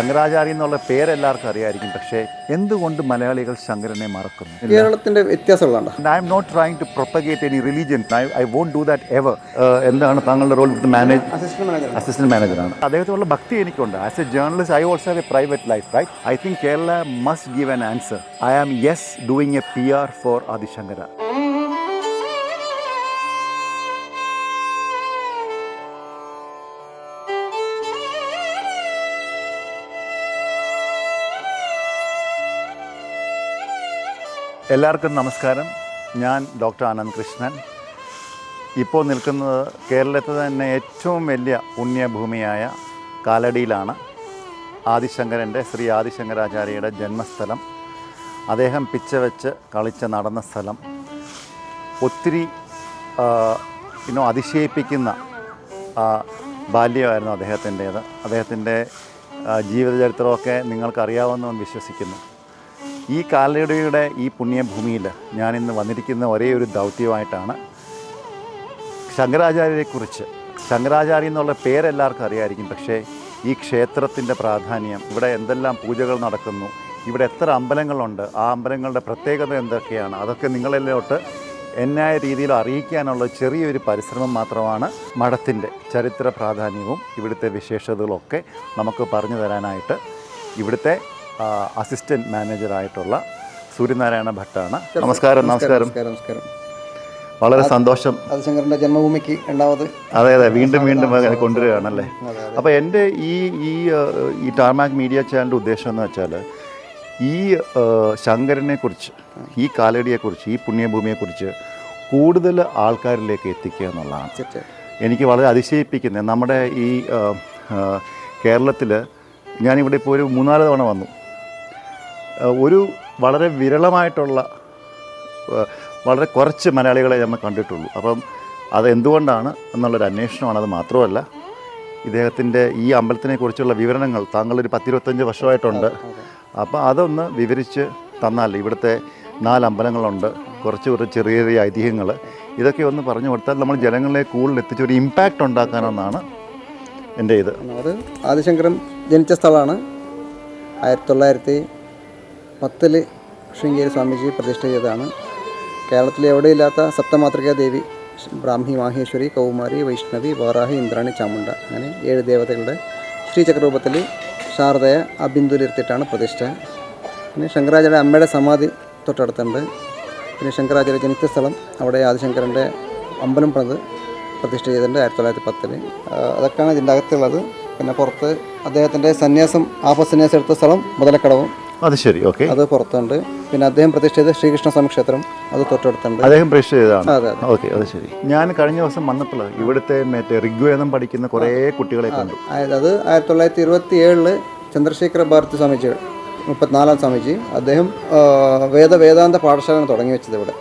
ശങ്കരാചാര്യ എന്നുള്ള പേരെല്ലാവർക്കും അറിയായിരിക്കും പക്ഷേ എന്തുകൊണ്ട് മലയാളികൾ ശങ്കരനെ മറക്കുന്നു? കേരളത്തിന്റെ വ്യത്യാസമുള്ളതാണ്? I'm not trying to propagate any religion I I won't do that ever എന്താണ് താങ്കളുടെ role with manage assistant manager assistant മാനേജറാണ് അദ്ദേഹത്തോടുള്ള ഭക്തി എനിക്കുണ്ട്. As a journalist I also have a private life right I think Kerala must give an answer I am yes doing a P R for Adi Shankara എല്ലാവർക്കും നമസ്കാരം. ഞാൻ doctor Anand Krishnan. ഇപ്പോൾ നിൽക്കുന്നത് കേരളത്തിൽ തന്നെ ഏറ്റവും വലിയ പുണ്യഭൂമിയായ കാലടിയിലാണ് ആദിശങ്കരന്റെ ശ്രീ ആദിശങ്കരാചാര്യയുടെ ജന്മസ്ഥലം. അദ്ദേഹം പിച്ച വെച്ച് കളിച്ച് നടന്ന സ്ഥലം. ഒത്തിരി ഇന്നോ അതിശയിപ്പിക്കുന്ന ബാല്യമായിരുന്നു അദ്ദേഹത്തിന്റേത്. അദ്ദേഹത്തിന്റെ ജീവിതചരിത്രമൊക്കെ നിങ്ങൾക്കറിയാവുന്നതെന്ന് വിശ്വസിക്കുന്നു. ഈ കാലടിയുടെ ഈ പുണ്യഭൂമിയിൽ ഞാനിന്ന് വന്നിരിക്കുന്ന ഒരേ ഒരു ദൗത്യമായിട്ടാണ് ശങ്കരാചാര്യരെക്കുറിച്ച് ശങ്കരാചാര്യ എന്നുള്ള പേരെല്ലാവർക്കും അറിയായിരിക്കും പക്ഷേ ഈ ക്ഷേത്രത്തിന്റെ പ്രാധാന്യം ഇവിടെ എന്തെല്ലാം പൂജകൾ നടക്കുന്നു ഇവിടെ എത്ര അമ്പലങ്ങളുണ്ട് ആ അമ്പലങ്ങളുടെ പ്രത്യേകത എന്തൊക്കെയാണ് അതൊക്കെ നിങ്ങളിലോട്ട് എന്നായ രീതിയിൽ അറിയിക്കാനുള്ള ചെറിയൊരു പരിശ്രമം മാത്രമാണ് മഠത്തിന്റെ ചരിത്ര പ്രാധാന്യവും ഇവിടുത്തെ വിശേഷതകളൊക്കെ നമുക്ക് പറഞ്ഞു തരാനായിട്ട് ഇവിടുത്തെ അസിസ്റ്റന്റ് മാനേജറായിട്ടുള്ള സൂര്യനാരായണ ഭട്ടാണ്. നമസ്കാരം നമസ്കാരം നമസ്കാരം. വളരെ സന്തോഷം. ശങ്കറിന്റെ ജന്മഭൂമിക്ക് രണ്ടാമത്. അതെ അതെ. വീണ്ടും വീണ്ടും അങ്ങനെ കൊണ്ടുവരികയാണല്ലേ? അപ്പോൾ എന്റെ ഈ ഈ ഈ ടാർമാക് മീഡിയ ചാനലിന്റെ ഉദ്ദേശം എന്ന് വെച്ചാൽ ഈ ശങ്കരനെ ശങ്കരനെക്കുറിച്ച് ഈ കാലടിയെക്കുറിച്ച് ഈ പുണ്യഭൂമിയെക്കുറിച്ച് കൂടുതൽ ആൾക്കാരിലേക്ക് എത്തിക്കുക എന്നുള്ളതാണ്. എനിക്ക് വളരെ അതിശയിപ്പിക്കുന്നത് നമ്മുടെ ഈ കേരളത്തിൽ ഞാനിവിടെ ഇപ്പോൾ ഒരു മൂന്നാൽ തവണ വന്നു. ഒരു വളരെ വിരളമായിട്ടുള്ള വളരെ കുറച്ച് മലയാളികളെ നമ്മൾ കണ്ടിട്ടുള്ളൂ. അപ്പം അതെന്തുകൊണ്ടാണ് എന്നുള്ളൊരു അന്വേഷണമാണ് അത് മാത്രമല്ല ഇദ്ദേഹത്തിന്റെ ഈ അമ്പലത്തിനെ കുറിച്ചുള്ള വിവരണങ്ങൾ താങ്കളൊരു പത്തിരുപത്തഞ്ച് വർഷമായിട്ടുണ്ട്. അപ്പോൾ അതൊന്ന് വിവരിച്ച് തന്നാൽ ഇവിടുത്തെ നാല് അമ്പലങ്ങളുണ്ട് കുറച്ച് കുറച്ച് ചെറിയ ചെറിയ ഐതിഹ്യങ്ങൾ ഇതൊക്കെ ഒന്ന് പറഞ്ഞു കൊടുത്താൽ നമ്മൾ ജനങ്ങളെ കൂടുതൽ എത്തിച്ച് ഒരു ഇമ്പാക്റ്റ് ഉണ്ടാക്കാനെന്നാണ് എന്റെ ഇത്. അത് ആദിശങ്കരൻ ജനിച്ച സ്ഥലമാണ്. ആയിരത്തി തൊള്ളായിരത്തി പത്തിൽ ശൃംഗേരി സ്വാമിജി പ്രതിഷ്ഠ ചെയ്തതാണ്. കേരളത്തിൽ എവിടെയില്ലാത്ത സപ്തമാതൃകാ ദേവി ബ്രാഹ്മി മാഹേശ്വരി കൗമാരി വൈഷ്ണവി വാറാഹി ഇന്ദ്രാണി ചാമുണ്ട അങ്ങനെ ഏഴ് ദേവതകളുടെ ശ്രീചക്രൂപത്തിൽ ശാരദയെ അബിന്ദുലിരുത്തിയിട്ടാണ് പ്രതിഷ്ഠ. പിന്നെ ശങ്കരാചാര്യ അമ്മയുടെ സമാധി തൊട്ടടുത്തുണ്ട്. പിന്നെ ശങ്കരാചാര്യ ജനിച്ച സ്ഥലം അവിടെ ആദിശങ്കരന്റെ അമ്പലം പ്രതിഷ്ഠ ചെയ്തിട്ടുണ്ട് ആയിരത്തി തൊള്ളായിരത്തി പത്തിൽ. അതൊക്കെയാണ് ഇതിന്റെ അകത്തുള്ളത്. പിന്നെ പുറത്ത് അദ്ദേഹത്തിന്റെ സന്യാസം ആപസന്യാസം എടുത്ത സ്ഥലം മുതലക്കടവും. അത് ശരി ഓക്കെ. അത് പുറത്തുണ്ട്. പിന്നെ അദ്ദേഹം പ്രതിഷ്ഠ ചെയ്ത ശ്രീകൃഷ്ണസ്വാമി ക്ഷേത്രം. അത് തൊട്ടടുത്തുണ്ട്. അദ്ദേഹം പ്രതിഷ്ഠ ചെയ്തതാണ്? ഓക്കെ അത് ശരി. ഞാൻ കഴിഞ്ഞ ദിവസം വന്നപ്പോൾ ഇവിടുത്തെ മറ്റേ ഋഗ്വേദം പഠിക്കുന്ന കുറേ കുട്ടികളെ കണ്ടു. അതായത് അത് ആയിരത്തി തൊള്ളായിരത്തി ഇരുപത്തി ഏഴിൽ ചന്ദ്രശേഖര ഭാരതി സ്വാമിജി മുപ്പത്തിനാലാം സ്വാമിജി അദ്ദേഹം വേദ വേദാന്ത പാഠശാല തുടങ്ങി വെച്ചത് ഇവിടെ.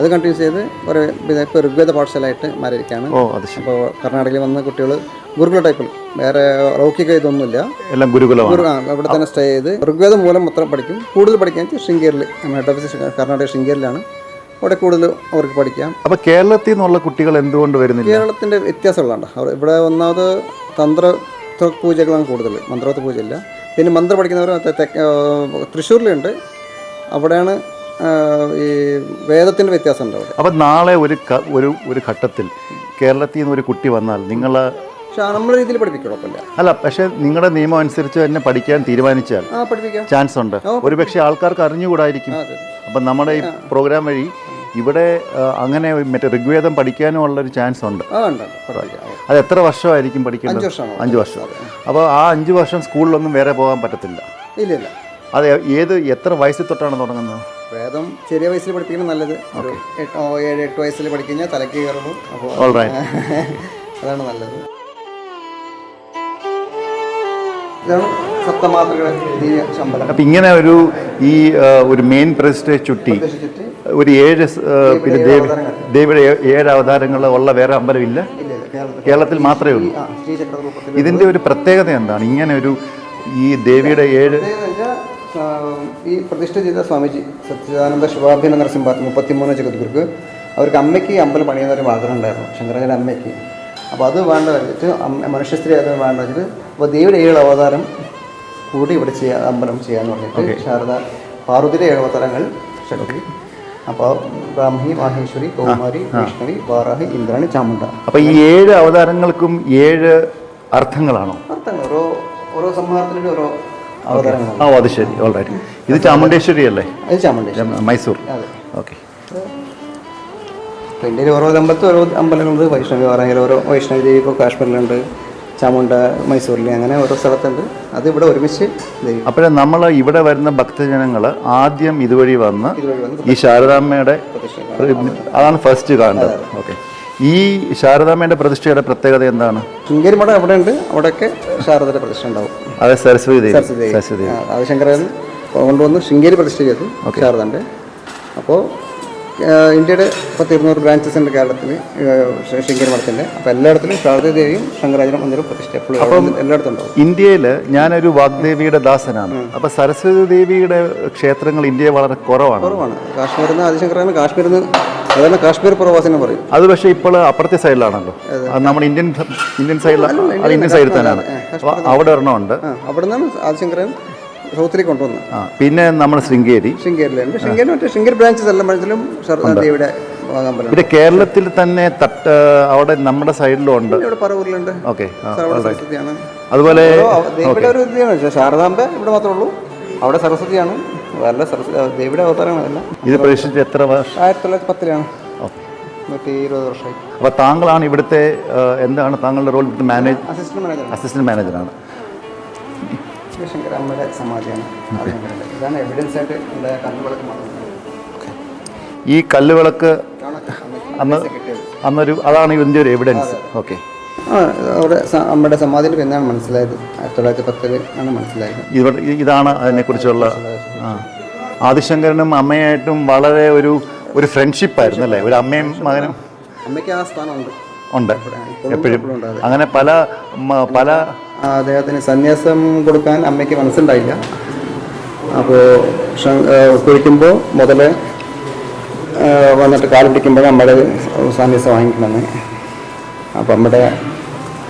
അത് കണ്ടിന്യൂസ് ചെയ്ത് ഒരു ഇപ്പോൾ ഋഗ്വേദ പാഠശാലയായിട്ട് മാറിയിരിക്കുകയാണ്. ഓ അത് ശരി. അപ്പോൾ കർണാടകയിൽ വന്ന കുട്ടികൾ ഗുരുകുല ടൈപ്പിൽ വേറെ ലൗകിക ഇതൊന്നുമില്ല. എല്ലാം ഗുരുകുലം ഗുരു ആ, അവിടെ തന്നെ സ്റ്റേ ചെയ്ത് ഋഗ്വേദം മൂലം മാത്രം പഠിക്കും. കൂടുതൽ പഠിക്കാൻ ശൃംഗേരിൽ ഹെഡ് ഓഫീസ് കർണാടക ശൃംഗേരിലാണ് അവിടെ കൂടുതൽ അവർക്ക് പഠിക്കാം. അപ്പോൾ കേരളത്തിൽ നിന്നുള്ള കുട്ടികൾ എന്തുകൊണ്ട് വരുന്നില്ല? കേരളത്തിന്റെ വ്യത്യാസമുള്ളതാണ്. അവർ ഇവിടെ ഒന്നാമത് തന്ത്ര പൂജകളാണ് കൂടുതൽ. മന്ത്രവത്ത് പൂജയില്ല. പിന്നെ മന്ത്രം പഠിക്കുന്നവർ തൃശ്ശൂരിലുണ്ട്. അവിടെയാണ് ഈ വേദത്തിന്റെ വ്യത്യാസമുണ്ട് അവിടെ. അപ്പം നാളെ ഒരു ഒരു ഒരു ഘട്ടത്തിൽ കേരളത്തിൽ നിന്ന് ഒരു കുട്ടി വന്നാൽ നിങ്ങൾ നമ്മളെ രീതിയിൽ പഠിപ്പിക്കും അല്ല പക്ഷേ നിങ്ങളുടെ നിയമം അനുസരിച്ച് തന്നെ പഠിക്കാൻ തീരുമാനിച്ചാൽ ചാൻസ് ഉണ്ട്. ഒരു പക്ഷേ ആൾക്കാർക്ക് അറിഞ്ഞുകൂടായിരിക്കും. അപ്പം നമ്മുടെ ഈ പ്രോഗ്രാം വഴി ഇവിടെ അങ്ങനെ മറ്റേ ഋഗ്വേദം പഠിക്കാനും ഉള്ളൊരു ചാൻസ് ഉണ്ട്. അത് എത്ര വർഷമായിരിക്കും പഠിക്കേണ്ടത്? അഞ്ച് വർഷം. അപ്പോൾ ആ അഞ്ച് വർഷം സ്കൂളിലൊന്നും വേറെ പോകാൻ പറ്റത്തില്ല. ഇല്ല. അത് ഏത് എത്ര വയസ്സിൽ തൊട്ടാണ് തുടങ്ങുന്നത്? വേദം ചെറിയ വയസ്സിൽ പഠിപ്പിക്കുന്നത് നല്ലത്. ഒരു എട്ട് ഏഴ് എട്ട് വയസ്സിൽ പഠിക്കഴിഞ്ഞാൽ തലക്ക് കയറുള്ളൂ അപ്പോൾ അതാണ് നല്ലത്. ഇതാണ് അപ്പം ഇങ്ങനെ ഒരു ഈ ഒരു മെയിൻ പ്രസിഡന്റ് ചുറ്റി ഒരു ഏഴ് പിന്നെ ദേവി ദേവിയുടെ ഏഴ് അവതാരങ്ങൾ ഉള്ള വേറെ അമ്പലമില്ല കേരളത്തിൽ മാത്രമേ ഉള്ളൂ. ഇതിന്റെ ഇതിന്റെ ഒരു പ്രത്യേകത എന്താണ്? ഇങ്ങനെ ഒരു ഈ ദേവിയുടെ ഏഴ് ഈ പ്രതിഷ്ഠ ചെയ്ത സ്വാമിജി സത്യാനന്ദ ശുഭാഭിന നരസിംഹ മുപ്പത്തിമൂന്ന് ജഗദ്ഗുരുക്ക് അവർക്ക് അമ്മയ്ക്ക് അമ്പലം പണിയുന്ന ഒരു ആഗ്രഹം ഉണ്ടായിരുന്നു. ശങ്കരാചാര്യ അമ്മയ്ക്ക്. അപ്പോൾ അത് വേണ്ട വെച്ചിട്ട് മനുഷ്യസ്ത്രീ അത് വേണ്ട വെച്ചിട്ട് അപ്പോൾ ദേവിയുടെ ഏഴ് അവതാരം കൂടി ഇവിടെ ചെയ്യാൻ അമ്പലം ചെയ്യാന്ന് പറഞ്ഞിട്ട് ശാരദ പാർവതിയുടെ ഏഴ് അവതാരങ്ങൾ ശക്തി അപ്പോൾ ബ്രാഹ്മി മാഹേശ്വരി കൗമാരി വൈഷ്ണവി വാറാഹി ഇന്ദ്രാണി ചാമുണ്ട അപ്പോൾ ഈ ഏഴ് അവതാരങ്ങൾക്കും ഏഴ് അർത്ഥങ്ങളാണോ? അർത്ഥങ്ങൾ. ഓരോ ഓരോ സംഹാരത്തിനും ഓരോ ആ അത് ശരി. ഓൾറൈറ്റ് ഇത് ചാമുണ്ടേശ്വരി. അല്ലേ ഇത് ചാമുണ്ടേശ്വരി മൈസൂർ ഓക്കെ ഇന്ത്യയിൽ ഓരോ അമ്പലത്തിൽ ഓരോ അമ്പലങ്ങളുണ്ട്. വൈഷ്ണവി പറഞ്ഞാൽ ഓരോ വൈഷ്ണവി ദേവി ഇപ്പോൾ കാശ്മീരിലുണ്ട്. ചാമുണ്ട മൈസൂരിൽ അങ്ങനെ ഓരോ സ്ഥലത്തുണ്ട്. അത് ഇവിടെ ഒരുമിച്ച് അപ്പോഴേ നമ്മൾ ഇവിടെ വരുന്ന ഭക്തജനങ്ങൾ ആദ്യം ഇതുവഴി വന്ന് ഈ ശാരദാമ്മയുടെ അതാണ് ഫസ്റ്റ് കാണേണ്ടത് ഓക്കെ ഈ ശാരദാമ്മയുടെ പ്രതിഷ്ഠയുടെ പ്രത്യേകത എന്താണ്? ശൃംഗേരി മഠം എവിടെ ഉണ്ട് അവിടെയൊക്കെ ശാരദയുടെ പ്രതിഷ്ഠ ഉണ്ടാവും. അത് സരസ്വതി ദേവി. സരസ്വതി ദേവി. കൊണ്ടുവന്ന് ശൃംഗേരി പ്രതിഷ്ഠ ചെയ്തു ശാരദന്റെ അപ്പോൾ ഇന്ത്യയുടെ പത്ത് ഇരുന്നൂറ് ബ്രാഞ്ചസ് ഉണ്ട് കേരളത്തിൽ ശൃംഗേരി മഠത്തിന്റെ അപ്പോൾ എല്ലായിടത്തിലും ശാരദ ദേവിയും ശങ്കരാചാര്യ മന്ദിരം പ്രതിഷ്ഠ എപ്പോഴും എല്ലായിടത്തും ഉണ്ടാവും. ഇന്ത്യയിൽ ഞാനൊരു വാഗ്ദേവിയുടെ ദാസനാണ്. അപ്പൊ സരസ്വതി ദേവിയുടെ ക്ഷേത്രങ്ങൾ ഇന്ത്യയിൽ വളരെ കുറവാണ്. കുറവാണ്. കാശ്മീരിൽ നിന്ന് ആദിശങ്കരാണ് കാശ്മീരിൽ നിന്ന് അതെല്ലാം കാശ്മീർ പ്രവാസിനെ പറയും. അത് പക്ഷേ ഇപ്പോൾ അപ്പുറത്തെ സൈഡിലാണല്ലോ. നമ്മുടെ ഇന്ത്യൻ ഇന്ത്യൻ സൈഡിലാണ് അത് ഇന്ത്യൻ സൈഡിൽ തന്നെയാണ്. അവിടെ ഒരെണ്ണമുണ്ട്. അവിടെ നിന്നാണ് ആദിശങ്കരൻ സൗത്തിലേക്ക് കൊണ്ടുവന്നത്. ആ പിന്നെ നമ്മുടെ ശൃംഗേരി. ശൃംഗേരിയിലുണ്ട് ശൃംഗേരി മറ്റേ ശൃംഗേരി ബ്രാഞ്ചസ് എല്ലാം മനസ്സിലും ഇവിടെ പിന്നെ കേരളത്തിൽ തന്നെ തട്ട് അവിടെ നമ്മുടെ സൈഡിലും ഉണ്ട്. പറവൂരിലുണ്ട്. ഓക്കെ അതുപോലെ ഇവിടെ ഒരു ശാരദാംബ ഇവിടെ മാത്രമേ ഉള്ളൂ. അവിടെ സരസ്വതിയാണ്. വല്ല സരസ്വതി ദേവിയുടെ അവതാരങ്ങളല്ല ഇത് പ്രതീക്ഷിച്ച് എത്ര വർഷം? ആയിരത്തി തൊള്ളായിരത്തി പത്തിലാണ് നൂറ്റി ഇരുപത് വർഷമായി. അപ്പോൾ താങ്കളാണ് ഇവിടുത്തെ എന്താണ് താങ്കളുടെ റോൾ ഇവിടുത്തെ മാനേജ് അസിസ്റ്റന്റ് മാനേജർ അസിസ്റ്റന്റ് മാനേജറാണ് സമാധിയാണ്. ഇതാണ് എവിഡൻസ് ആയിട്ട് ഇവിടെ കണ്ണുകളൊക്കെ മാത്രം. ഈ കല്ലുവിളക്ക് അന്ന് അന്നൊരു അതാണ് ഇതിന്റെ ഒരു എവിഡൻസ് ഓക്കെ അവിടെ നമ്മുടെ സമാധിയിൽ പിന്നാണ് മനസ്സിലായത്. ആയിരത്തി തൊള്ളായിരത്തി പത്തിൽ ആണ് മനസ്സിലായത്. ഇവിടെ ഇതാണ് അതിനെക്കുറിച്ചുള്ള ആ. ആദിശങ്കരനും അമ്മയായിട്ടും വളരെ ഒരു ഒരു ഫ്രണ്ട്ഷിപ്പ് ആയിരുന്നു അല്ലേ? ഒരു അമ്മയും മകനും. അമ്മയ്ക്ക് ആ സ്ഥാനമുണ്ട്. ഉണ്ട്. എപ്പോഴും. അങ്ങനെ പല പല അദ്ദേഹത്തിന് സന്യാസം കൊടുക്കാൻ അമ്മയ്ക്ക് മനസ്സുണ്ടായില്ല. അപ്പോൾ കുഴിക്കുമ്പോൾ മുതൽ വന്നിട്ട് കാൽ പിടിക്കുമ്പോഴേ അമ്മയുടെ സന്യാസം വാങ്ങിക്കണമെന്ന്. അപ്പം അമ്മയുടെ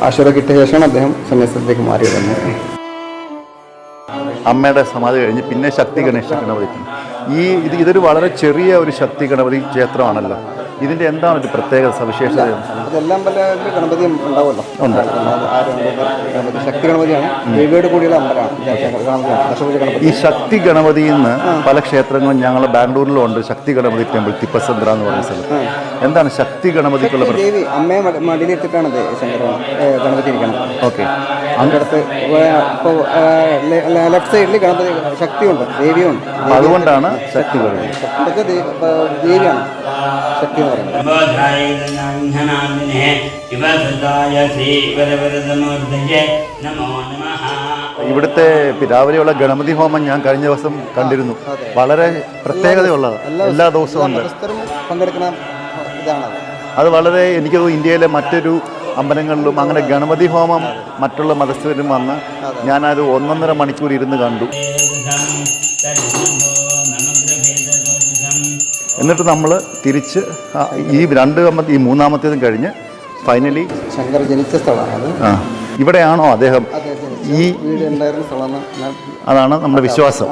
ആശീർവാദം കിട്ടിയ ശേഷമാണ് അദ്ദേഹം സന്യാസത്തിലേക്ക് മാറിയത് തന്നെ. അമ്മയുടെ സമാധി കഴിഞ്ഞ് പിന്നെ ശക്തി ഗണേശ ഗണപതി ഈ ഇത് ഇതൊരു വളരെ ചെറിയ ഒരു ശക്തി ഗണപതി ക്ഷേത്രമാണല്ലോ. ഇതിന്റെ എന്താണ് ഒരു പ്രത്യേക സവിശേഷത? അതെല്ലാം പല ഗണപതി ഉണ്ടാവുമല്ലോ. ഗണപതി ശക്തി ഗണപതിയാണ്. ദേവിയോട് കൂടിയുള്ള അമ്പലമാണ്. ഈ ശക്തി ഗണപതിയിൽ നിന്ന് പല ക്ഷേത്രങ്ങളും ഞങ്ങൾ ബാംഗ്ലൂരിലും ഉണ്ട്. ശക്തി ഗണപതി ടെമ്പിൾ തിപ്പസന്ദ്ര എന്ന് പറയുന്ന സ്ഥലം. എന്താണ് ശക്തി ഗണപതിക്കുള്ള ദേവി അമ്മയെ മടി- മടിയിലിട്ടിട്ടാണ് ഗണപതി ഇരിക്കണം ഓക്കെ. അങ്ങടത്ത് ഇപ്പോൾ ലെഫ്റ്റ് സൈഡിൽ ഗണപതി ശക്തിയുണ്ട് ദേവിയുണ്ട്. അതുകൊണ്ടാണ് ശക്തി ഗണപതി. ദേവിയാണ്. ശക്തി ഇവിടുത്തെ രാവിലെയുള്ള ഗണപതി ഹോമം ഞാൻ കഴിഞ്ഞ ദിവസം കണ്ടിരുന്നു. വളരെ പ്രത്യേകതയുള്ളത്. എല്ലാ ദിവസവും ഉണ്ട്. മതസ്ഥരും പങ്കെടുക്കുന്ന ഇതാണത് അത്. വളരെ എനിക്ക് ഇന്ത്യയിലെ മറ്റൊരു അമ്പലങ്ങളിലും അങ്ങനെ ഗണപതി ഹോമം മറ്റുള്ള മതസ്ഥരും വന്ന് ഞാനത് ഒന്നൊന്നര മണിക്കൂർ ഇരുന്ന് കണ്ടു. എന്നിട്ട് നമ്മൾ തിരിച്ച് ഈ രണ്ട് ഈ മൂന്നാമത്തേതും കഴിഞ്ഞ് ഫൈനലി ശങ്കർ ജനിച്ച സ്ഥലമാണ്. ആ ഇവിടെയാണോ അദ്ദേഹം ഈ വീട് ഉണ്ടായിരുന്ന സ്ഥലമാണ് അതാണ് നമ്മുടെ വിശ്വാസം.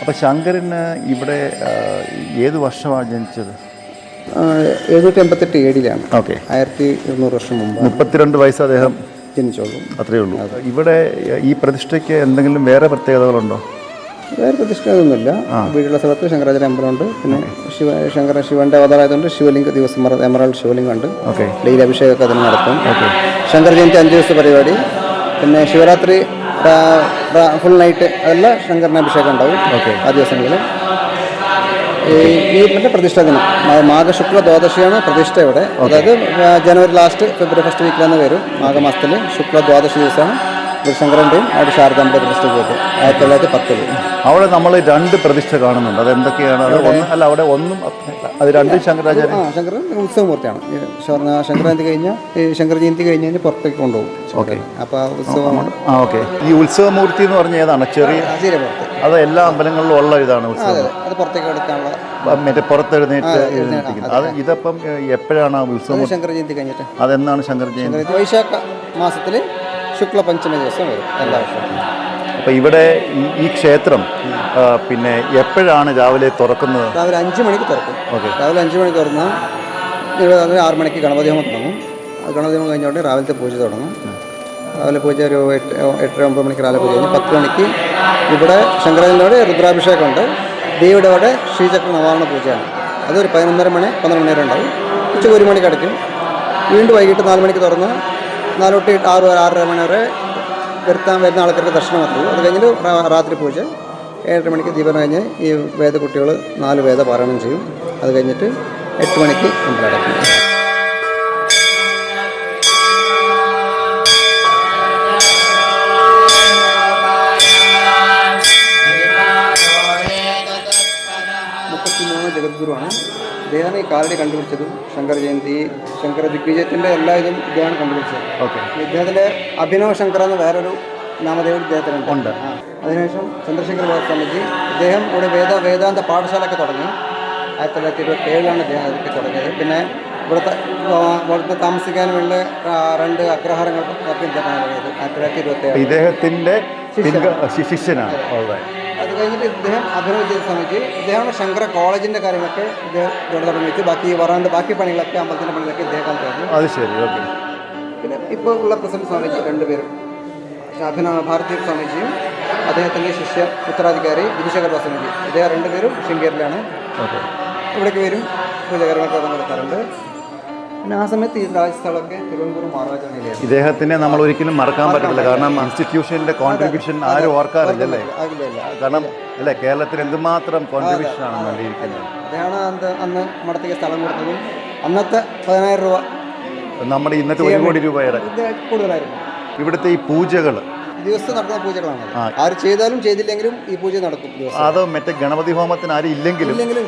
അപ്പോൾ ശങ്കരന് ഇവിടെ ഏത് വർഷമാണ് ജനിച്ചത്? എഴുന്നൂറ്റി എൺപത്തെട്ട് ഏഴിലാണ്. ഓക്കെ. ആയിരത്തി ഇരുന്നൂറ് വർഷം മുമ്പ്. മുപ്പത്തിരണ്ട് വയസ്സ് അദ്ദേഹം ജനിച്ചോളൂ. അത്രയേ ഉള്ളൂ. ഇവിടെ ഈ പ്രതിഷ്ഠയ്ക്ക് എന്തെങ്കിലും വേറെ പ്രത്യേകതകളുണ്ടോ? വേറെ പ്രതിഷ്ഠയൊന്നുമില്ല. വീടുള്ള സ്ഥലത്ത് ശങ്കരാചാര്യ അമ്പലമുണ്ട്. പിന്നെ ശിവ ശങ്കര ശിവന്റെ അവതാരമായതുകൊണ്ട് ശിവലിംഗ ദിവസം എമറാൾഡ് ശിവലിംഗം ഉണ്ട്. ഓക്കെ. ഡെയിലി അഭിഷേകമൊക്കെ അതിന് നടത്തും. ശങ്കര ജയന്തി അഞ്ച് ദിവസത്തെ പരിപാടി. പിന്നെ ശിവരാത്രി ഫുൾ നൈറ്റ് അതെല്ലാം ശങ്കരന് അഭിഷേകം ഉണ്ടാവും. ആ ദിവസങ്ങളിൽ. ഈ മറ്റേ പ്രതിഷ്ഠ ദിനം. മാഘശുക്ല ദ്വാദശിയാണ് പ്രതിഷ്ഠ ഇവിടെ. അതായത് ജനുവരി ലാസ്റ്റ് ഫെബ്രുവരി ഫസ്റ്റ് വീക്കിലാണ് വരും. മാഘമാസത്തിൽ ശുക്ല ദ്വാദശി ദിവസമാണ്. ഒരു ശങ്കരന്റെയും അവിടെ ശാരദാമ്പിന്റെ പ്രതിഷ്ഠ ചെയ്തു ആയിരത്തി തൊള്ളായിരത്തി പത്തിൽ. അവിടെ നമ്മൾ രണ്ട് പ്രതിഷ്ഠ കാണുന്നുണ്ട്. അത് എന്തൊക്കെയാണ് അത് ഒന്ന് അല്ല അവിടെ ഒന്നും അത് രണ്ടും ശങ്കരാചാര്യ ആ ശങ്കരൻ ഉത്സവമൂർത്തിയാണ്. ഈ ശങ്കരാന്തി കഴിഞ്ഞാൽ ഈ ശങ്കര ജയന്തി കഴിഞ്ഞ് കഴിഞ്ഞാൽ പുറത്തേക്ക് കൊണ്ടുപോകും ഓക്കെ അപ്പോൾ ആ ഉത്സവമാണ് ആ ഓക്കെ ഈ ഉത്സവമൂർത്തി എന്ന് പറഞ്ഞ ഏതാണ്? ചെറിയ അത് എല്ലാ അമ്പലങ്ങളിലും ഉള്ള ഇതാണ് ഉത്സവം. അതെ അത്. പുറത്തേക്ക് എടുക്കാനുള്ള മറ്റേ പുറത്തെഴുന്നേറ്റ് എഴുന്നേൽപ്പിക്കുന്നത് അത് ഇതപ്പം എപ്പോഴാണ് ആ ഉത്സവം ശങ്കര ജയന്തി കഴിഞ്ഞിട്ട്. അതെന്നാണ് ശങ്കർ ജയന്തി വൈശാഖ മാസത്തിൽ ശുക്ല പഞ്ചമി ദിവസം വരും എല്ലാ വർഷവും. അപ്പോൾ ഇവിടെ ഈ ഈ ക്ഷേത്രം പിന്നെ എപ്പോഴാണ് രാവിലെ തുറക്കുന്നത്? രാവിലെ അഞ്ച് മണിക്ക് തുറക്കും. ഓക്കെ. രാവിലെ അഞ്ച് മണിക്ക് തുറന്ന് രാവിലെ ആറ് മണിക്ക് ഗണപതി ഹോമം തുടങ്ങും. ഗണപതി ഹോമം കഴിഞ്ഞ ഉടനെ രാവിലത്തെ പൂജ തുടങ്ങും. രാവിലെ പൂജ ഒരു എട്ട് എട്ടര ഒമ്പത് മണിക്ക് രാവിലെ പൂജ കഴിഞ്ഞ് പത്ത് മണിക്ക് ഇവിടെ ശങ്കരാചാര്യയുടെ രുദ്രാഭിഷേകമുണ്ട്. ദേവിയുടെ അവിടെ ശ്രീചക്ര നവാരണ പൂജയാണ്. അതൊരു പതിനൊന്നര മണി പന്ത്രണ്ട് മണി വരെ ഉണ്ടാവും. ഉച്ചയ്ക്ക് ഒരു മണിക്ക് അടയ്ക്കും. വീണ്ടും വൈകിട്ട് നാല് മണിക്ക് തുറന്ന് നാല് തൊട്ട് ആറ് ആറര മണി വരെ വരുത്താൻ വരുന്ന ആൾക്കാർക്ക് ദർശനം മാത്രമേ അത് കഴിഞ്ഞിട്ട് രാത്രി പൂജ. ഏഴര മണിക്ക് ദീപം കഴിഞ്ഞ് ഈ വേദ കുട്ടികൾ നാല് വേദ പാരായണം ചെയ്യും. അത് കഴിഞ്ഞിട്ട് എട്ട് മണിക്ക് നമ്മളടക്കും മുപ്പത്തിമൂന്ന് ജഗദ്ഗുരുവാണ്. ഇദ്ദേഹമാണ് ഈ കാലടി കണ്ടുപിടിച്ചതും ശങ്കർ ജയന്തി ശങ്കർ ദിഗ്വിജയത്തിന്റെ എല്ലാ ഇതും ഇദ്ദേഹമാണ് കണ്ടുപിടിച്ചത്. ഓക്കെ. ഇദ്ദേഹത്തിന്റെ അഭിനവ ശങ്കർ എന്ന വേറൊരു നാമദേവൻ ഇദ്ദേഹത്തിനുണ്ട് ഉണ്ട്. അതിനുശേഷം ചന്ദ്രശേഖർ ബാബു സ്വാമിജി ഇദ്ദേഹം ഇവിടെ വേദ വേദാന്ത പാഠശാലയൊക്കെ തുടങ്ങി. ആയിരത്തി തൊള്ളായിരത്തി ഇരുപത്തി ഏഴിലാണ് ഇദ്ദേഹം അതൊക്കെ തുടങ്ങിയത്. പിന്നെ ഇവിടുത്തെ ഇവിടുത്തെ താമസിക്കാൻ വേണ്ട രണ്ട് അഗ്രഹാരങ്ങൾക്കും ഒക്കെ ഇദ്ദേഹം ആയിരത്തി തൊള്ളായിരത്തി ഇരുപത്തി ഏഴ് ഇദ്ദേഹത്തിന്റെ ശിഷ്യനാണ്. അത് കഴിഞ്ഞിട്ട് ഇദ്ദേഹം അഭിനയം ചെയ്ത സമയത്ത് ഇദ്ദേഹം ശങ്കര കോളേജിന്റെ കാര്യങ്ങളൊക്കെ ഇദ്ദേഹം ഇവിടെ തുടങ്ങി വെച്ചു ബാക്കി വരാണ്ട് ബാക്കി പണികളൊക്കെ അമ്പലത്തിന്റെ പണികളൊക്കെ ഇദ്ദേഹം ചെയ്തു അത് ശരി ഓക്കെ. പിന്നെ ഇപ്പോൾ ഉള്ള പ്രസിഡന്റ് സ്വാമിജി രണ്ടുപേരും. അഭിനവ ഭാരതീയ സ്വാമിജിയും അദ്ദേഹത്തിന്റെ ശിഷ്യ ഉത്തരാധികാരി വിധുശേഖർ സ്വാമിജി ഇദ്ദേഹം രണ്ടുപേരും ശൃംഗേരിലാണ് ഇവിടേക്ക് വരും. പൂജകർമ്മൊക്കെ നടത്താറുണ്ട്. പിന്നെ ആ സമയത്ത് ഈ സ്ഥലമൊക്കെ തിരുവനന്തപുരം മഹാരാജാണ് ഇദ്ദേഹത്തിനെ നമ്മൾ ഒരിക്കലും മറക്കാൻ പറ്റില്ല. കാരണം ഇൻസ്റ്റിറ്റ്യൂഷന്റെ കോൺട്രിബ്യൂഷൻ ആരും ഓർക്കാറില്ലല്ലേ കാരണം അല്ലെ കേരളത്തിൽ എന്തുമാത്രം കോൺട്രിബ്യൂഷൻ ആണ് നൽകിയിരിക്കുന്നത്? അന്ന് അന്ന് മഠത്തേക്ക് സ്ഥലം കൊടുത്തതും. അന്നത്തെ പതിനായിരം രൂപ നമ്മുടെ ഇന്നത്തെ ഒരു കോടി രൂപയുടെ കൂടുതലായിരുന്നു. ഇവിടുത്തെ ഈ പൂജകൾ ദിവസം നടക്കുന്ന പൂജകളാണ് ആര് ചെയ്താലും ചെയ്തില്ലെങ്കിലും ഈ പൂജ നടക്കും ദിവസം. അത് മറ്റേ ഗണപതി ഹോമത്തിന് ആരും ഇല്ലെങ്കിലും ഇല്ലെങ്കിലും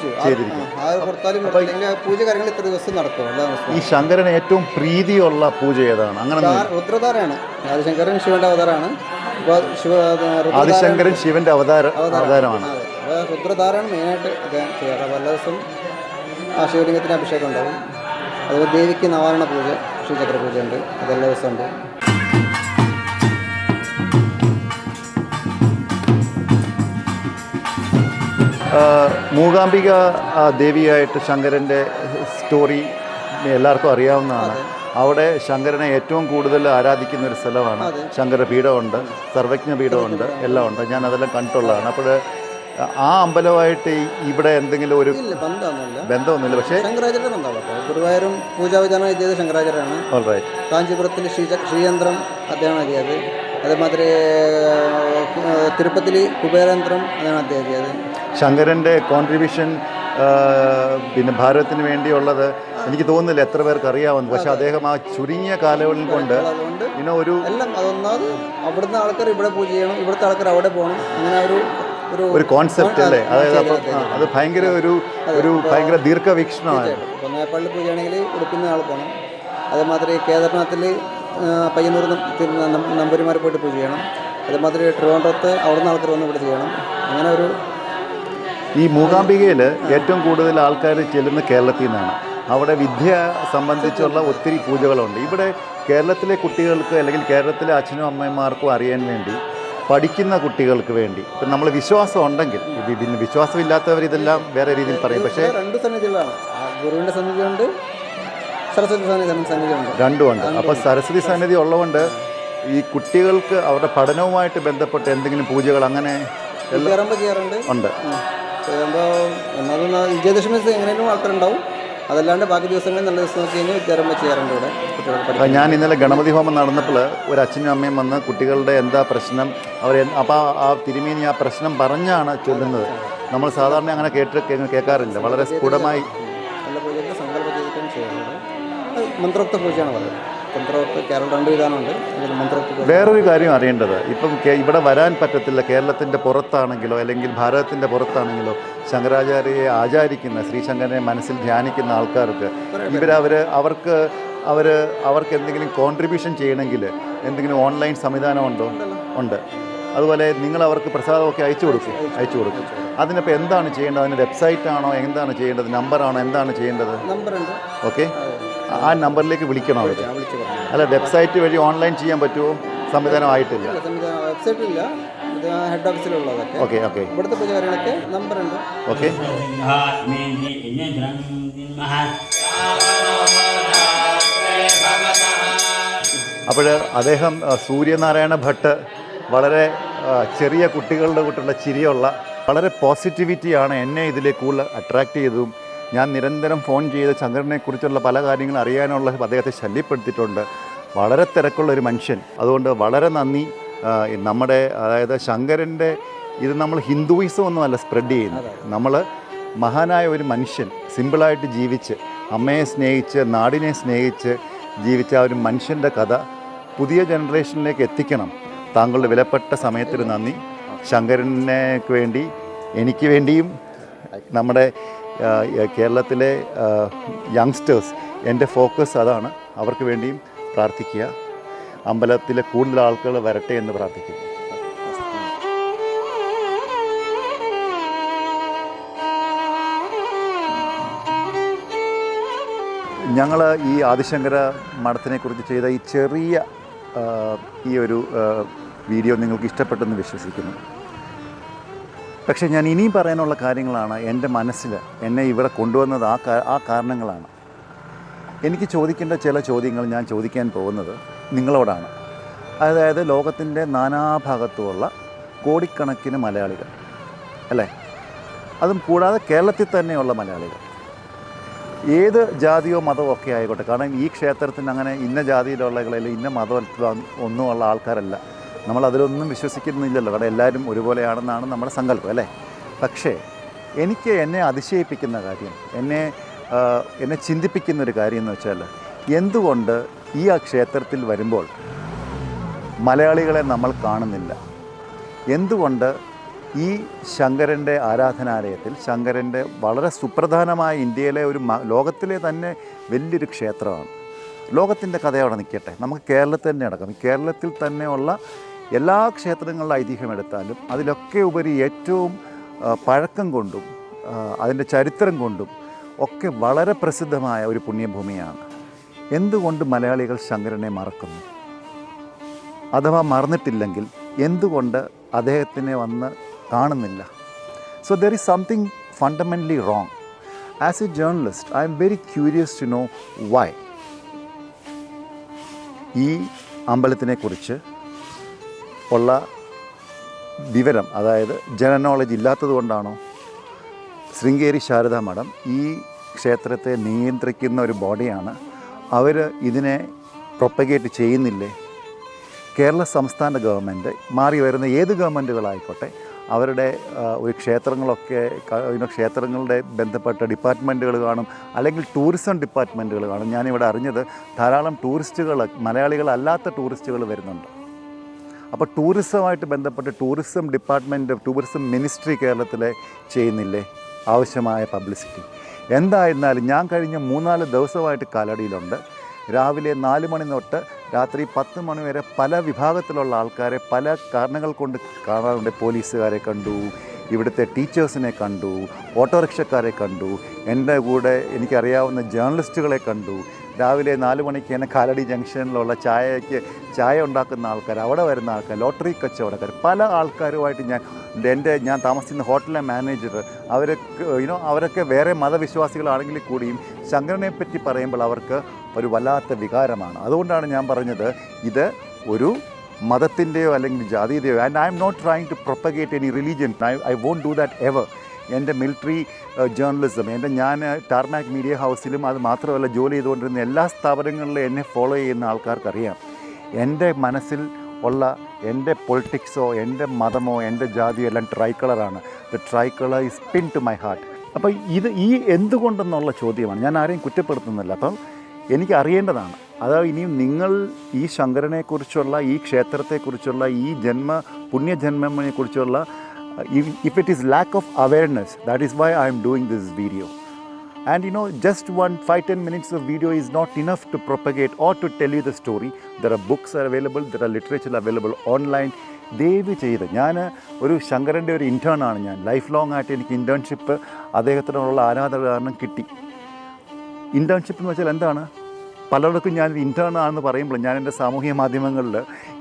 പൂജ കാര്യങ്ങൾ ഇത്ര ദിവസം നടക്കും. ഈ ശങ്കരന് ഏറ്റവും പ്രീതിയുള്ള പൂജ ഏതാണ്? അങ്ങനെ രുദ്രതാരാണ് ആദിശങ്കരൻ ശിവന്റെ അവതാരമാണ്. ആദിശങ്കരൻ ശിവന്റെ അവതാര അവതാരമാണ്. രുദ്രതാരാണ് മെയിൻ ആയിട്ട് മെയിനായിട്ട് അദ്ദേഹം ചെയ്യാറ്. പല എല്ലാ ദിവസവും ആ ശിവലിംഗത്തിന് അഭിഷേകം ഉണ്ടാവും. അതുപോലെ ദേവിക്ക് നവാരണ പൂജ ശ്രീചക്ര പൂജ ഉണ്ട് അതെല്ലാ ദിവസവും മൂകാംബിക ദേവിയായിട്ട് ശങ്കരന്റെ സ്റ്റോറി എല്ലാവർക്കും അറിയാവുന്നതാണ്. അവിടെ ശങ്കരനെ ഏറ്റവും കൂടുതൽ ആരാധിക്കുന്ന ഒരു സ്ഥലമാണ്. ശങ്കര പീഠമുണ്ട് സർവജ്ഞ പീഠമുണ്ട് എല്ലാം ഉണ്ട് ഞാൻ അതെല്ലാം കണ്ടിട്ടുള്ളതാണ്. അപ്പോൾ ആ അമ്പലമായിട്ട് ഇവിടെ എന്തെങ്കിലും ഒരു ബന്ധമൊന്നുമില്ല. പക്ഷേ ശങ്കരാചാര്യ ഗുരുവായൂരും പൂജാവിധാനം ചെയ്തത് ശങ്കരാചാര്യാണ് കാഞ്ചീപുരത്തിൽ ശ്രീ ശ്രീയന്ത്രം അദ്ദേഹമാണ് ചെയ്തത് അതേമാതിരി തിരുപ്പത്തിൽ കുബേരയന്ത്രം അതാണ് അദ്ദേഹം ചെയ്തത് ശങ്കരന്റെ കോൺട്രിബ്യൂഷൻ പിന്നെ ഭാരതത്തിന് വേണ്ടിയുള്ളത് എനിക്ക് തോന്നുന്നില്ല എത്ര പേർക്ക് അറിയാവുന്നു പക്ഷെ അദ്ദേഹം ആ ചുരുങ്ങിയ കാലങ്ങളിൽ കൊണ്ട് പിന്നെ ഒരു എല്ലാം അതൊന്നാമത് ആൾക്കാർ ഇവിടെ പൂജ ചെയ്യണം ഇവിടുത്തെ ആൾക്കാർ അവിടെ പോകണം. അങ്ങനെ ഒരു ഒരു കോൺസെപ്റ്റ് അല്ലേ? അതായത് അപ്പം അത് ഭയങ്കര ഒരു ഒരു ഭയങ്കര ദീർഘവീക്ഷണമാണ്. ഇപ്പോൾ നേപ്പാളിൽ പൂജയാണെങ്കിൽ ഉടുപ്പിന്ന ആൾ പോകണം. അതേമാതിരി കേദാർനാഥിൽ പയ്യന്നൂർ നമ്പൂരിമാർ പോയിട്ട് പൂജ ചെയ്യണം. അതേമാതിരി ട്രിവാൻഡ്രത്ത് അവിടുന്ന് ആൾക്കാർ വന്ന് ഇവിടെ ചെയ്യണം. അങ്ങനെ ഒരു ഈ മൂകാംബികയിൽ ഏറ്റവും കൂടുതൽ ആൾക്കാർ ചെല്ലുന്ന കേരളത്തിൽ നിന്നാണ്. അവിടെ വിദ്യ സംബന്ധിച്ചുള്ള ഒത്തിരി പൂജകളുണ്ട്. ഇവിടെ കേരളത്തിലെ കുട്ടികൾക്ക് അല്ലെങ്കിൽ കേരളത്തിലെ അച്ഛനും അമ്മമാർക്കും അറിയാൻ വേണ്ടി പഠിക്കുന്ന കുട്ടികൾക്ക് വേണ്ടി. ഇപ്പം നമ്മൾ വിശ്വാസം ഉണ്ടെങ്കിൽ പിന്നെ വിശ്വാസമില്ലാത്തവർ ഇതെല്ലാം വേറെ രീതിയിൽ പറയും. പക്ഷേ രണ്ട് സന്നിധികളാണ്. ഗുരുവിന്റെ സന്നിധിയുണ്ട് സരസ്വതി സന്നിധി സന്നിധിയുണ്ട്. രണ്ടുമുണ്ട് അപ്പോൾ സരസ്വതി സന്നിധി ഉള്ളതുകൊണ്ട് ഈ കുട്ടികൾക്ക് അവരുടെ പഠനവുമായിട്ട് ബന്ധപ്പെട്ട് എന്തെങ്കിലും പൂജകൾ അങ്ങനെ ഉണ്ട്. ചെയ്യുമ്പോൾ എന്നാലും വിജയദശമി ദിവസം എങ്ങനെയും ആൾക്കാരുണ്ടാവും. അതല്ലാണ്ട് ബാക്കി ദിവസങ്ങളിൽ നല്ല ദിവസം നോക്കി കഴിഞ്ഞാൽ വിദ്യാരംഭം ചെയ്യാറുണ്ട് ഇവിടെ കുട്ടികൾക്ക് ഞാൻ ഇന്നലെ ഗണപതി ഹോമം നടന്നപ്പോൾ ഒരു അച്ഛനും അമ്മയും വന്ന് കുട്ടികളുടെ എന്താ പ്രശ്നം അവർ അപ്പോൾ ആ തിരുമേനി ആ പ്രശ്നം പറഞ്ഞാണ് ചൊല്ലുന്നത്. നമ്മൾ സാധാരണ അങ്ങനെ കേട്ട് കേൾക്കാറില്ല. വളരെ സ്ഫുടമായി നല്ല പൂജയ്ക്ക് സങ്കല്പം ചെയ്തിട്ടും അത് മന്ത്രോക്ത പൂജയാണ് പറയുന്നത്. തന്ത്രോത്ത് കേരളം രണ്ട് വിധാനമുണ്ട്. അതിൽ മന്ത്രോത്ത് വേറൊരു കാര്യം അറിയേണ്ടത്. ഇപ്പം ഇവിടെ വരാൻ പറ്റത്തില്ല കേരളത്തിന്റെ പുറത്താണെങ്കിലോ അല്ലെങ്കിൽ ഭാരതത്തിന്റെ പുറത്താണെങ്കിലോ ശങ്കരാചാര്യയെ ആചാരിക്കുന്ന ശ്രീശങ്കരനെ മനസ്സിൽ ധ്യാനിക്കുന്ന ആൾക്കാർക്ക് ഇവരവർ അവർക്ക് അവർ അവർക്ക് എന്തെങ്കിലും കോൺട്രിബ്യൂഷൻ ചെയ്യണമെങ്കിൽ എന്തെങ്കിലും ഓൺലൈൻ സംവിധാനമുണ്ടോ ഉണ്ട്? അതുപോലെ നിങ്ങൾ അവർക്ക് പ്രസാദമൊക്കെ അയച്ചു കൊടുക്കും. അയച്ചു കൊടുക്കും. അതിനിപ്പോൾ എന്താണ് ചെയ്യേണ്ടത്? അതിന് വെബ്സൈറ്റ് ആണോ? എന്താണ് ചെയ്യേണ്ടത്? നമ്പറാണോ എന്താണ് ചെയ്യേണ്ടത്? ഓക്കെ ആ നമ്പറിലേക്ക് വിളിക്കണം അവർ അല്ല വെബ്സൈറ്റ് വഴി ഓൺലൈൻ ചെയ്യാൻ പറ്റുമോ? സംവിധാനം വെബ്സൈറ്റില്ല ഇത് ഹെഡ് ഓഫീസിലുള്ളതൊക്കെ ഓക്കെ ഓക്കെ. ഇവിടുത്തെ പൂജാരികളൊക്കെ നമ്പറുണ്ട് ഓക്കെ. അപ്പോൾ അദ്ദേഹം സൂര്യനാരായണ ഭട്ട് വളരെ ചെറിയ കുട്ടികളുടെ കൂട്ടുള്ള ചിരിയുള്ള വളരെ പോസിറ്റിവിറ്റിയാണ് എന്നെ ഇതിലേക്ക് കൂടുതൽ അട്രാക്റ്റ് ചെയ്തതും ഞാൻ നിരന്തരം ഫോൺ ചെയ്ത് ശങ്കരനെക്കുറിച്ചുള്ള പല കാര്യങ്ങളും അറിയാനുള്ള അദ്ദേഹത്തെ ശല്യപ്പെടുത്തിയിട്ടുണ്ട്. വളരെ തിരക്കുള്ള ഒരു മനുഷ്യൻ. അതുകൊണ്ട് വളരെ നന്ദി. നമ്മുടെ അതായത് ശങ്കരന്റെ ഇത് നമ്മൾ ഹിന്ദുയിസം ഒന്നുമല്ല സ്പ്രെഡ് ചെയ്യുന്നത്. നമ്മൾ മഹാനായ ഒരു മനുഷ്യൻ സിമ്പിളായിട്ട് ജീവിച്ച് അമ്മയെ സ്നേഹിച്ച് നാടിനെ സ്നേഹിച്ച് ജീവിച്ച ആ ഒരു മനുഷ്യന്റെ കഥ പുതിയ ജനറേഷനിലേക്ക് എത്തിക്കണം. താങ്കളുടെ വിലപ്പെട്ട സമയത്തിന് നന്ദി. ശങ്കരനെ വേണ്ടി എനിക്ക് വേണ്ടിയും നമ്മുടെ കേരളത്തിലെ യങ്സ്റ്റേഴ്സ് എന്റെ ഫോക്കസ് അതാണ്. അവർക്ക് വേണ്ടിയും പ്രാർത്ഥിക്കുക. അമ്പലത്തിലെ കൂടുതൽ ആൾക്കുകൾ വരട്ടെ എന്ന് പ്രാർത്ഥിക്കുന്നു. ഞങ്ങൾ ഈ ആദിശങ്കര മഠത്തിനെക്കുറിച്ച് ചെയ്ത ഈ ചെറിയ ഈ ഒരു വീഡിയോ നിങ്ങൾക്ക് ഇഷ്ടപ്പെട്ടെന്ന് വിശ്വസിക്കുന്നു. പക്ഷേ ഞാൻ ഇനിയും പറയാനുള്ള കാര്യങ്ങളാണ് എന്റെ മനസ്സിൽ എന്നെ ഇവിടെ കൊണ്ടുവന്നത് ആ ആ കാരണങ്ങളാണ്. എനിക്ക് ചോദിക്കേണ്ട ചില ചോദ്യങ്ങൾ ഞാൻ ചോദിക്കാൻ പോകുന്നത് നിങ്ങളോടാണ്. അതായത് ലോകത്തിന്റെ നാനാഭാഗത്തുമുള്ള കോടിക്കണക്കിന് മലയാളികൾ അല്ലേ? അതും കൂടാതെ കേരളത്തിൽ തന്നെയുള്ള മലയാളികൾ. ഏത് ജാതിയോ മതമോ ഒക്കെ ആയിക്കോട്ടെ. കാരണം ഈ ക്ഷേത്രത്തിന് അങ്ങനെ ഇന്ന ജാതിയിലുള്ള ഇന്ന മതം ഒന്നുമുള്ള ആൾക്കാരല്ല. നമ്മൾ അതിലൊന്നും വിശ്വസിക്കുന്നില്ലല്ലോ. കാരണം എല്ലാവരും ഒരുപോലെയാണെന്നാണ് നമ്മുടെ സങ്കല്പം അല്ലേ? പക്ഷേ എനിക്ക് എന്നെ അതിശയിപ്പിക്കുന്ന കാര്യം എന്നെ എന്നെ ചിന്തിപ്പിക്കുന്ന ഒരു കാര്യം എന്ന് വെച്ചാൽ എന്തുകൊണ്ട് ഈ ആ ക്ഷേത്രത്തിൽ വരുമ്പോൾ മലയാളികളെ നമ്മൾ കാണുന്നില്ല? എന്തുകൊണ്ട് ഈ ശങ്കരന്റെ ആരാധനാലയത്തിൽ ശങ്കരന്റെ വളരെ സുപ്രധാനമായ ഇന്ത്യയിലെ ഒരു ലോകത്തിലെ തന്നെ വലിയൊരു ക്ഷേത്രമാണ്. ലോകത്തിന്റെ കഥ അവിടെ നിൽക്കട്ടെ. നമുക്ക് കേരളത്തിൽ തന്നെ അടക്കം. കേരളത്തിൽ തന്നെയുള്ള എല്ലാ ക്ഷേത്രങ്ങളിലെ ഐതിഹ്യം എടുത്താലും അതിലൊക്കെ ഉപരി ഏറ്റവും പഴക്കം കൊണ്ടും അതിന്റെ ചരിത്രം കൊണ്ടും ഒക്കെ വളരെ പ്രസിദ്ധമായ ഒരു പുണ്യഭൂമിയാണ്. എന്തുകൊണ്ട് മലയാളികൾ ശങ്കരനെ മറക്കുന്നു? അഥവാ മറന്നിട്ടില്ലെങ്കിൽ എന്തുകൊണ്ട് അദ്ദേഹത്തിനെ വന്ന് കാണുന്നില്ല? So there is something fundamentally wrong as a journalist I'm very curious to know why ഈ അമ്പലത്തിനെക്കുറിച്ച് ഉള്ള വിവരം അതായത് ജനനോളജ് ഇല്ലാത്തത് കൊണ്ടാണോ ശൃംഗേരി ശാരദാ മഠം ഈ ക്ഷേത്രത്തെ നിയന്ത്രിക്കുന്ന ഒരു ബോഡിയാണ് അവർ ഇതിനെ പ്രൊപ്പഗേറ്റ് ചെയ്യുന്നില്ലേ? കേരള സംസ്ഥാന ഗവൺമെന്റ് മാറി വരുന്ന ഏത് ഗവൺമെന്റുകളായിക്കോട്ടെ അവരുടെ ഒരു ക്ഷേത്രങ്ങളൊക്കെ ക്ഷേത്രങ്ങളുടെ ബന്ധപ്പെട്ട ഡിപ്പാർട്ട്മെന്റുകൾ കാണും അല്ലെങ്കിൽ ടൂറിസം ഡിപ്പാർട്ട്മെന്റുകൾ കാണും. ഞാനിവിടെ അറിഞ്ഞത് ധാരാളം ടൂറിസ്റ്റുകൾ മലയാളികളല്ലാത്ത ടൂറിസ്റ്റുകൾ വരുന്നുണ്ട്. അപ്പോൾ ടൂറിസമായിട്ട് ബന്ധപ്പെട്ട് ടൂറിസം ഡിപ്പാർട്ട്മെന്റ് ടൂറിസം മിനിസ്ട്രി കേരളത്തിലെ ചെയ്യുന്നില്ലേ? ആവശ്യമായ പബ്ലിസിറ്റി എന്തായിരുന്നാലും ഞാൻ കഴിഞ്ഞ മൂന്നാൽ ദിവസമായിട്ട് കാലടിയിലുണ്ട്. രാവിലെ നാല് മണി തൊട്ട് രാത്രി പത്ത് മണി വരെ പല വിഭാഗത്തിലുള്ള ആൾക്കാരെ പല കാരണങ്ങൾ കൊണ്ട് കാണാറുണ്ട്. പോലീസുകാരെ കണ്ടു ഇവിടുത്തെ ടീച്ചേഴ്സിനെ കണ്ടു ഓട്ടോറിക്ഷക്കാരെ കണ്ടു എന്റെ കൂടെ എനിക്കറിയാവുന്ന ജേർണലിസ്റ്റുകളെ കണ്ടു രാവിലെ നാല് മണിക്ക് തന്നെ കാലടി ജംഗ്ഷനിലുള്ള ചായയ്ക്ക് ചായ ഉണ്ടാക്കുന്ന ആൾക്കാർ അവിടെ വരുന്ന ആൾക്കാർ ലോട്ടറി കച്ചവടക്കാർ പല ആൾക്കാരുമായിട്ട് ഞാൻ എന്റെ ഞാൻ താമസിക്കുന്ന ഹോട്ടലിലെ മാനേജർ അവരൊക്കെ യുനോ അവരൊക്കെ വേറെ മതവിശ്വാസികളാണെങ്കിൽ കൂടിയും ശങ്കരനെ പറ്റി പറയുമ്പോൾ അവർക്ക് ഒരു വല്ലാത്ത വികാരമാണ്. അതുകൊണ്ടാണ് ഞാൻ പറഞ്ഞത് ഇത് ഒരു മതത്തിന്റെയോ അല്ലെങ്കിൽ ജാതിയുടെയോ and I'm not trying to propagate any religion I I won't do that ever എന്റെ മിലിറ്ററി ജേർണലിസം എന്റെ ഞാൻ ടാർമാക് മീഡിയ ഹൗസിലും അത് മാത്രമല്ല ജോലി ചെയ്തുകൊണ്ടിരുന്ന എല്ലാ സ്ഥാപനങ്ങളിലും എന്നെ ഫോളോ ചെയ്യുന്ന ആൾക്കാർക്കറിയാം. എന്റെ മനസ്സിൽ ഉള്ള എന്റെ പൊളിറ്റിക്സോ എന്റെ മതമോ എന്റെ ജാതിയോ എല്ലാം ട്രൈ കളറാണ് the tricolour is pin to my heart അപ്പോൾ ഇത് ഈ എന്തുകൊണ്ടെന്നുള്ള ചോദ്യമാണ്. ഞാൻ ആരെയും കുറ്റപ്പെടുത്തുന്നില്ല. അപ്പം എനിക്ക് അറിയേണ്ടതാണ്. അതായത് ഇനിയും നിങ്ങൾ ഈ ശങ്കരനെക്കുറിച്ചുള്ള ഈ ക്ഷേത്രത്തെക്കുറിച്ചുള്ള ഈ ജന്മ പുണ്യജന്മനെക്കുറിച്ചുള്ള if it is lack of awareness, that is why I am doing this video. And you know, just one five ten minutes of video is not enough to propagate or to tell you the story. There are books are available, there are literature available online. ദയവ് ചെയ്ത് ഞാൻ ഒരു ശങ്കരന്റെ ഒരു intern ആണ് ഞാൻ life long ആയിട്ട് എനിക്ക് ഇന്റേൺഷിപ്പ് അദ്ദേഹത്തിനുള്ള ആരാധന കാരണം കിട്ടി ഇന്റേൺഷിപ്പ് എന്ന് വെച്ചാൽ എന്താണ് പലർക്കും ഞാൻ ഇന്റേൺ ആണെന്ന് പറയുമ്പോൾ ഞാൻ എന്റെ സാമൂഹ്യ മാധ്യമങ്ങളിൽ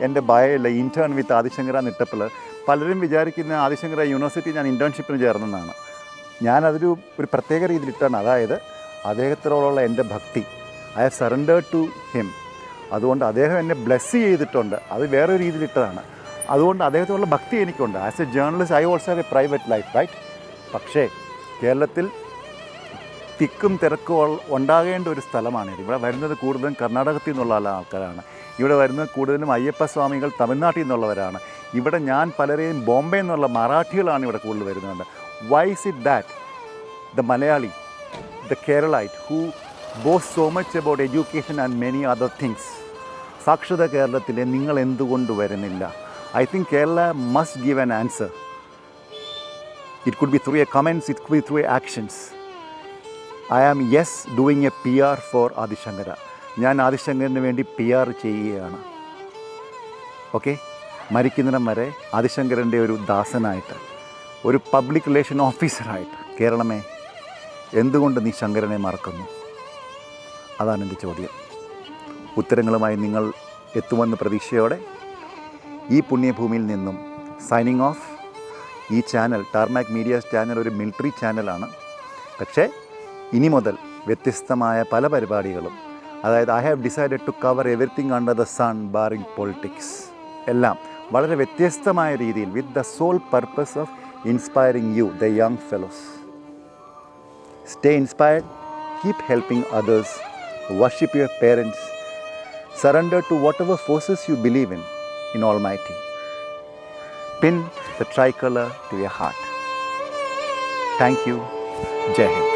എന്റെ ബയോയില്ല ഇന്റേൺ വിത്ത് ആദിശങ്കര നിട്ടപ്പോൾ പലരും വിചാരിക്കുന്ന ആദിശങ്കര യൂണിവേഴ്സിറ്റി ഞാൻ ഇന്റേൺഷിപ്പിന് ചേർന്നതാണ് ഞാനതൊരു ഒരു പ്രത്യേക രീതിയിലിട്ടാണ് അതായത് അദ്ദേഹത്തിനോടുള്ള എന്റെ ഭക്തി. I have surrendered to him അതുകൊണ്ട് അദ്ദേഹം എന്നെ ബ്ലെസ് ചെയ്തിട്ടുണ്ട്. അത് വേറെ രീതിയിലിട്ടതാണ് അതുകൊണ്ട് അദ്ദേഹത്തോടുള്ള ഭക്തി എനിക്കുണ്ട്. As a journalist I also have a private life right പക്ഷേ കേരളത്തിൽ തിക്കും തിരക്കും ഉണ്ടാകേണ്ട ഒരു സ്ഥലമാണ് ഇവിടെ വരുന്നത് കൂടുതലും കർണാടകത്തിൽ നിന്നുള്ള ആൾക്കാരാണ്. ഇവിടെ വരുന്നത് കൂടുതലും അയ്യപ്പ സ്വാമികൾ തമിഴ്നാട്ടിൽ നിന്നുള്ളവരാണ്. ഇവിടെ ഞാൻ പലരെയും ബോംബെ എന്നുള്ള മറാഠികളാണ് ഇവിടെ കൂടുതൽ വരുന്നത്. Why's it that the Malayali the Keralite who boasts so much about education and many other things സാക്ഷരത കേരളത്തിലെ നിങ്ങൾ എന്തുകൊണ്ട് വരുന്നില്ല? I think Kerala must give an answer it could be through a comments it could be through a actions I am yes doing a P R for Adi Shankara ഞാൻ ആദിശങ്കരന് വേണ്ടി P R ചെയ്യുകയാണ്. Okay മരിക്കുന്നിടം വരെ ആദിശങ്കരന്റെ ഒരു ദാസനായിട്ട് ഒരു public relation ഓഫീസറായിട്ട് കേരളമേ എന്തുകൊണ്ട് നീ ശങ്കരനെ മറക്കുന്നു? അതാണ് എന്റെ ചോദ്യം. ഉത്തരങ്ങളുമായി നിങ്ങൾ എത്തുമെന്ന് പ്രതീക്ഷയോടെ ഈ പുണ്യഭൂമിയിൽ നിന്നും സൈനിങ് ഓഫ് ഈ ചാനൽ ടാർമാക് മീഡിയ ചാനൽ ഒരു മിലിറ്ററി ചാനലാണ് പക്ഷേ ഇനി മുതൽ വ്യത്യസ്തമായ പല പരിപാടികളും അതായത് I have decided to cover everything under the sun barring politics എല്ലാം വളരെ വ്യത്യസ്തമായ രീതിയിൽ with the sole purpose of inspiring you the young fellows stay inspired keep helping others worship your parents surrender to whatever forces you believe in in all my T pin the tricolour to your heart thank you Jai Hind.